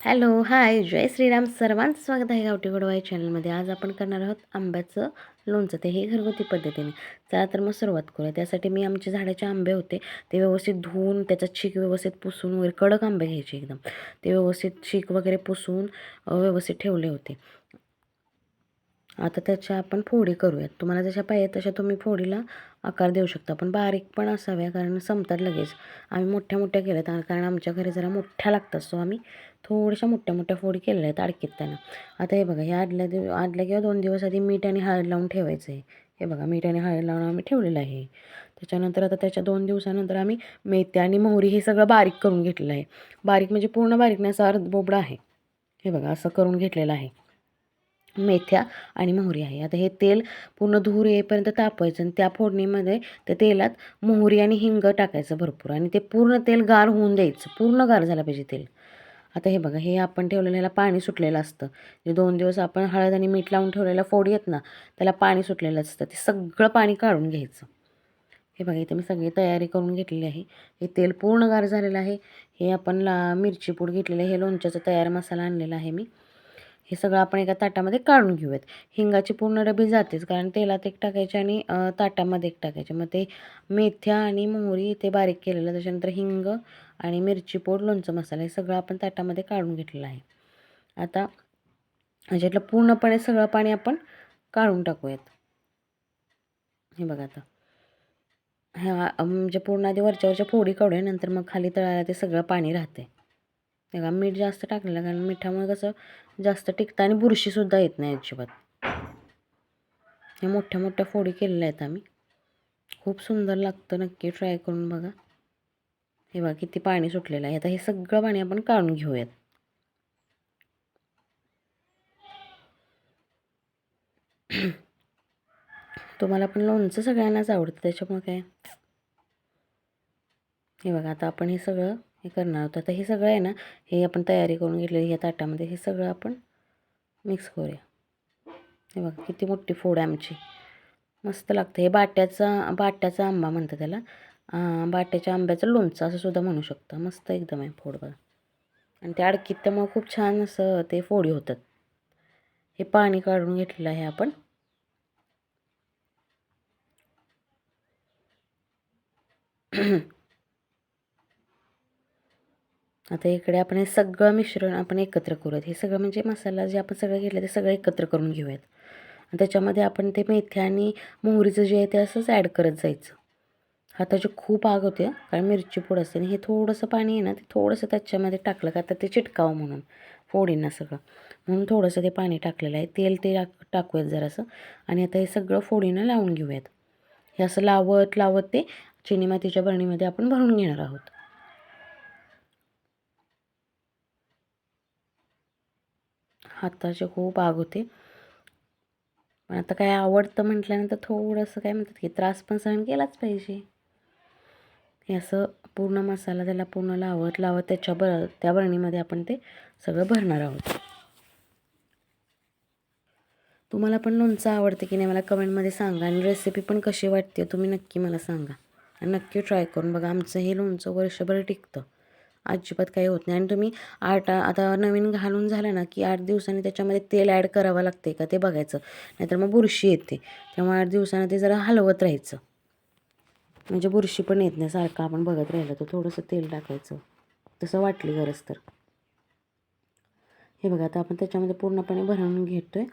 Hello hi. जय श्रीराम. सर्वांचं स्वागत आहे गावठी गोडवाई चॅनलमध्ये आज आपण करणार आहोत आंब्याचं लोणचं. ते हे घरगुती पद्धतीने. चला तर मग सुरुवात करूया. त्यासाठी मी आमच्या झाडाचे आंबे होते. ते व्यवस्थित धुवून त्याचा चीक व्यवस्थित पुसून वगैरे कडक आंबे घ्यायचे एकदम. ते व्यवस्थित चीक वगैरे पुसून व्यवस्थित ठेवले होते. आता त्याच्या आपण फोडी करूयात. तुम्हाला जशा पाहिजे तशा तुम्ही फोडीला आकार देऊ शकता. पण बारीक पण असाव्या कारण संपतात लगेच. आम्ही मोठ्या मोठ्या केल्यात आ- कारण आमच्या घरी जरा मोठ्या लागतात सो आम्ही थोड्याशा मोठ्या मोठ्या फोडी केलेल्या आहेत अडकीत त्यांना. आता हे बघा हे आदल्या दिव आदल्या किंवा दोन दिवस आधी मीठ आणि हळद लावून ठेवायचं आहे हे बघा मीठ आणि हळद लावून आम्ही ठेवलेलं आहे. त्याच्यानंतर आता त्याच्या दोन दिवसानंतर आम्ही मेथी आणि मोहरी हे सगळं बारीक करून घेतलेलं आहे. बारीक म्हणजे पूर्ण बारीक नाही असा अर्ध बोबडा आहे. हे बघा असं करून घेतलेलं आहे. मेथ्या आणि मोहरी आहे. आता हे तेल पूर्ण धूर येईपर्यंत तापवायचं आणि त्या फोडणीमध्ये त्या तेलात मोहरी आणि हिंग टाकायचं भरपूर आणि ते पूर्ण तेल गार होऊन द्यायचं. पूर्ण गार झालं पाहिजे तेल. आता हे बघा हे आपण ठेवलेलं ह्याला पाणी सुटलेलं असतं. जे दोन दिवस आपण हळद आणि मीठ लावून ठेवलेला फोडी येत ना त्याला पाणी सुटलेलं असतं. ते सगळं पाणी काढून घ्यायचं. हे बघा इथे मी सगळी तयारी करून घेतलेली आहे. हे तेल पूर्ण गार झालेलं आहे. हे आपण ला मिरची पूड घेतलेलं आहे. हे लोणच्याचा तयार मसाला आणलेला आहे मी. हे सगळं आपण एका ताटामध्ये काढून घेऊयात. हिंगाची पूर्ण डबी जातेच कारण तेलात एक टाकायचे आणि ताटामध्ये एक टाकायचे. मग ते मेथ्या आणि मोहरी ते बारीक केलेलं त्याच्यानंतर हिंग आणि मिरची पोड लोणचं मसाला हे सगळं आपण ताटामध्ये काढून घेतलेलं आहे. आता ह्याच्यातलं पूर्णपणे सगळं पाणी आपण काढून टाकूयात. हे बघा आता. ह्या म्हणजे पूर्ण आधी वरच्या वरच्या फोडी काढूया नंतर मग खाली तळायला ते सगळं पाणी राहते तेव्हा मीठ जास्त टाकलेलं कारण मिठामुळे कसं जास्त टिकतं आणि बुरशीसुद्धा येत नाही अजिबात. ह्या मोठ्या मोठ्या फोडी केलेल्या आहेत आम्ही. खूप सुंदर लागतं नक्की ट्राय करून बघा. हे बघा किती पाणी सुटलेलं आहे. आता हे सगळं पाणी आपण काढून घेऊयात. तुम्हाला पण लोणचं सगळ्यांनाच आवडतं त्याच्यामुळे काय? हे बघा आता आपण हे सगळं हे करणार होतं आता हे सगळं आहे ना हे आपण तयारी करून घेतलेली ह्या ताटामध्ये हे सगळं आपण मिक्स करूया. हे बघा किती मोठी फोड आहे आमची. मस्त लागतं. हे बाट्याचा बाट्याचा आंबा म्हणतात त्याला. बाट्याच्या आंब्याचं लोणचं असं सुद्धा म्हणू शकता. मस्त एकदम आहे फोड बघा. आणि ते अडकीत त्यामुळं खूप छान असं ते फोडी होतात. हे पाणी काढून घेतलेलं आहे आपण. आता इकडे आपण हे सगळं मिश्रण आपण एकत्र करूयात. हे सगळं म्हणजे मसाला जे आपण सगळं घेतलं ते सगळं एकत्र करून घेऊयात. आणि त्याच्यामध्ये आपण ते मेथ्या आणि मोहरीचं जे आहे ते असंच ॲड करत जायचं. हाताची खूप आग होते कारण मिरची पूड असते आणि हे थोडंसं पाणी आहे ना ते थोडंसं त्याच्यामध्ये टाकलं का तर ते चिटकावं म्हणून फोडींना सगळं. म्हणून थोडंसं ते पाणी टाकलेलं आहे. तेल ते टाक टाकूयात जरासं. आणि आता हे सगळं फोडीनं लावून घेऊयात. हे असं लावत लावत ते चिनी मातीच्या बरणीमध्ये आपण भरून घेणार आहोत. हाताचे खूप आग होते. पण आता काय आवडतं म्हटल्यानंतर थोडंसं काय म्हणतात की त्रास पण सहन केलाच पाहिजे. हे असं पूर्ण मसाला त्याला पूर्ण लावत लावत त्याच्या बर त्या बरणीमध्ये आपण ते सगळं भरणार आहोत. तुम्हाला पण लोणचं आवडते की नाही मला कमेंटमध्ये सांगा आणि रेसिपी पण कशी वाटते तुम्ही नक्की मला सांगा. आणि नक्की ट्राय करून बघा आमचं हे लोणचं वर्षभर टिकतं. अजिबात काही होत नाही. आणि तुम्ही आठ आता नवीन घालून झालं ना की आठ दिवसांनी त्याच्यामध्ये तेल ॲड करावं लागते का ते बघायचं. नाहीतर मग बुरशी येते. त्यामुळे आठ दिवसांनी ते जरा हलवत राहायचं. म्हणजे बुरशी पण येत नाही सारखं. आपण बघत राहिलं तर थोडंसं तेल टाकायचं. तसं वाटली गरज तर. हे बघा आता आपण त्याच्यामध्ये पूर्णपणे भरून घेतो आहे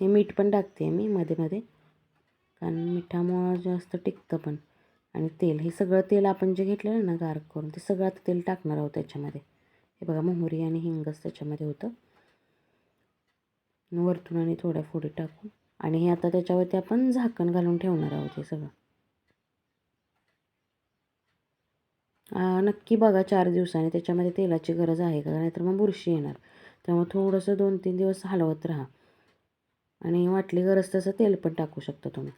हे मीठ पण टाकते मी मध्ये मध्ये. कारण मिठामुळं जास्त टिकतं पण. आणि तेल हे सगळं तेल आपण जे घेतलेलं ना गार करून ते सगळं आता तेल टाकणार आहोत त्याच्यामध्ये. हे बघा मोहरी आणि हिंगच त्याच्यामध्ये होतं. वरतून आणि थोड्या फोडी टाकून. आणि हे आता त्याच्यावरती आपण झाकण घालून ठेवणार आहोत हे सगळं. नक्की बघा चार दिवसाने त्याच्यामध्ये तेलाची गरज आहे का? नाहीतर मग बुरशी येणार. त्यामुळे थोडंसं दोन तीन दिवस हलवत राहा. आणि वाटली गरज तसं तेल पण टाकू शकता तुम्ही.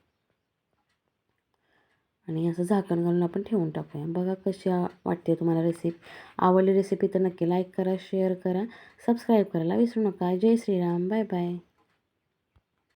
आणि असं झाकण घालून आपण ठेवून टाकूया. बघा कशी वाटते तुम्हाला रेसिपी आवडली रेसिपी तर नक्की लाईक करा शेअर करा सबस्क्राईब करायला विसरू नका. जय श्रीराम. Bye bye